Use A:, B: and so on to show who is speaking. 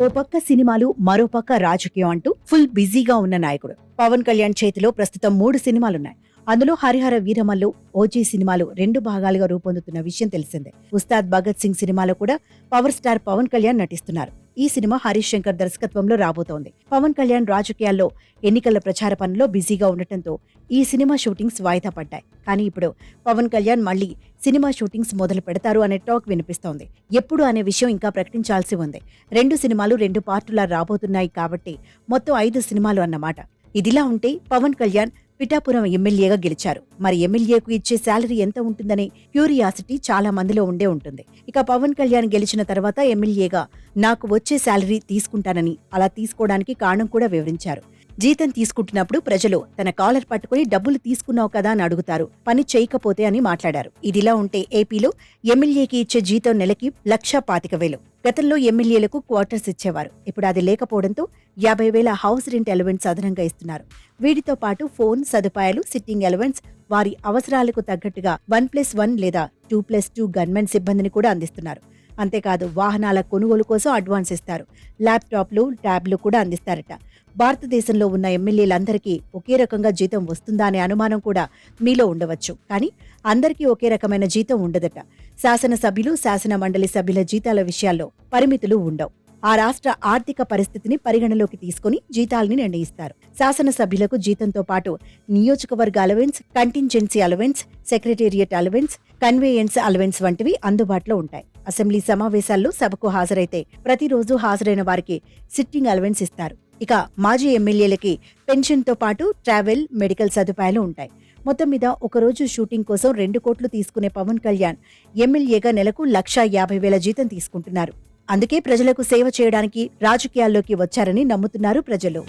A: ఓ పక్క సినిమాలు మరో పక్క రాజకీయం అంటూ ఫుల్ బిజీగా ఉన్న నాయకుడు. పవన్ కళ్యాణ్ చేతిలో ప్రస్తుతం మూడు సినిమాలున్నాయి. అందులో హరిహర వీరమల్లు ఓజీ సినిమాలు రెండు భాగాలుగా రూపొందుతున్న విషయం తెలిసిందే. ఉస్తాద్ భగత్ సింగ్ సినిమాలో కూడా పవర్ స్టార్ పవన్ కళ్యాణ్ నటిస్తున్నారు. ఈ సినిమా హరీష్ శంకర్ దర్శకత్వంలో రాబోతోంది. పవన్ కళ్యాణ్ రాజకీయాల్లో ఎన్నికల ప్రచార పనుల్లో బిజీగా ఉండటంతో ఈ సినిమా షూటింగ్స్ వాయిదా పడ్డాయి. కానీ ఇప్పుడు పవన్ కళ్యాణ్ మళ్ళీ సినిమా షూటింగ్స్ మొదలు పెడతారు అనే టాక్ వినిపిస్తోంది. ఎప్పుడు అనే విషయం ఇంకా ప్రకటించాల్సి ఉంది. రెండు సినిమాలు రెండు పార్టులా రాబోతున్నాయి కాబట్టి మొత్తం ఐదు సినిమాలు అన్నమాట. ఇదిలా ఉంటే పవన్ కళ్యాణ్ పిఠాపురం ఎమ్మెల్యేగా గెలిచారు. మరి ఎమ్మెల్యేకు ఇచ్చే శాలరీ ఎంత ఉంటుందనే క్యూరియాసిటీ చాలా మందిలో ఉండే ఉంటుంది. ఇక పవన్ కళ్యాణ్ గెలిచిన తర్వాత ఎమ్మెల్యేగా నాకు వచ్చే శాలరీ తీసుకుంటానని అలా తీసుకోవడానికి కారణం కూడా వివరించారు. జీతం తీసుకుంటున్నప్పుడు ప్రజలు తన కాలర్ పట్టుకుని డబ్బులు తీసుకున్నావు కదా అని అడుగుతారు. పని చేయకపోతే అని మాట్లాడారు. ఇదిలా ఉంటే ఏపీలో ఎమ్మెల్యేకి ఇచ్చే జీతం నెలకి లక్ష పాతిక వేలు. గతంలో ఎమ్మెల్యేలకు క్వార్టర్స్ ఇచ్చేవారు. ఇప్పుడు అది లేకపోవడంతో యాభై వేల హౌస్ రెంట్ ఎలవెన్స్ అదనంగా ఇస్తున్నారు. వీటితో పాటు ఫోన్ సదుపాయాలు సిట్టింగ్ ఎలవెన్స్ వారి అవసరాలకు తగ్గట్టుగా వన్ ప్లస్ వన్ లేదా టూ ప్లస్ టూ గన్మెన్ సిబ్బందిని కూడా అందిస్తున్నారు. అంతేకాదు వాహనాల కొనుగోలు కోసం అడ్వాన్స్ ఇస్తారు. ల్యాప్టాప్లు ట్యాబ్లు కూడా అందిస్తారట. భారతదేశంలో ఉన్న ఎమ్మెల్యేలందరికీ ఒకే రకంగా జీతం వస్తుందా అనే అనుమానం కూడా మీలో ఉండవచ్చు. కానీ అందరికీ ఒకే రకమైన జీతం ఉండదట. శాసనసభ్యులు శాసన మండలి సభ్యుల జీతాల విషయాల్లో పరిమితులు ఉండవు. ఆ రాష్ట్ర ఆర్థిక పరిస్థితిని పరిగణలోకి తీసుకుని జీతాల్ని నిర్ణయిస్తారు. శాసనసభ్యులకు జీతంతో పాటు నియోజకవర్గ allowance contingency allowance secretariat allowance conveyance allowance వంటివి అందుబాటులో ఉంటాయి. అసెంబ్లీ సమావేశాల్లో సభకు హాజరైతే ప్రతిరోజు హాజరైన వారికి సిట్టింగ్ అలవెన్స్ ఇస్తారు. ఇక మాజీ ఎమ్మెల్యేలకి పెన్షన్తో పాటు ట్రావెల్ మెడికల్ సదుపాయాలు ఉంటాయి. మొత్తం మీద ఒకరోజు షూటింగ్ కోసం రెండు కోట్లు తీసుకునే పవన్ కళ్యాణ్ ఎమ్మెల్యేగా నెలకు లక్షా యాభై వేల జీతం తీసుకుంటున్నారు. అందుకే ప్రజలకు సేవ చేయడానికి రాజకీయాల్లోకి వచ్చారని నమ్ముతున్నారు ప్రజలు.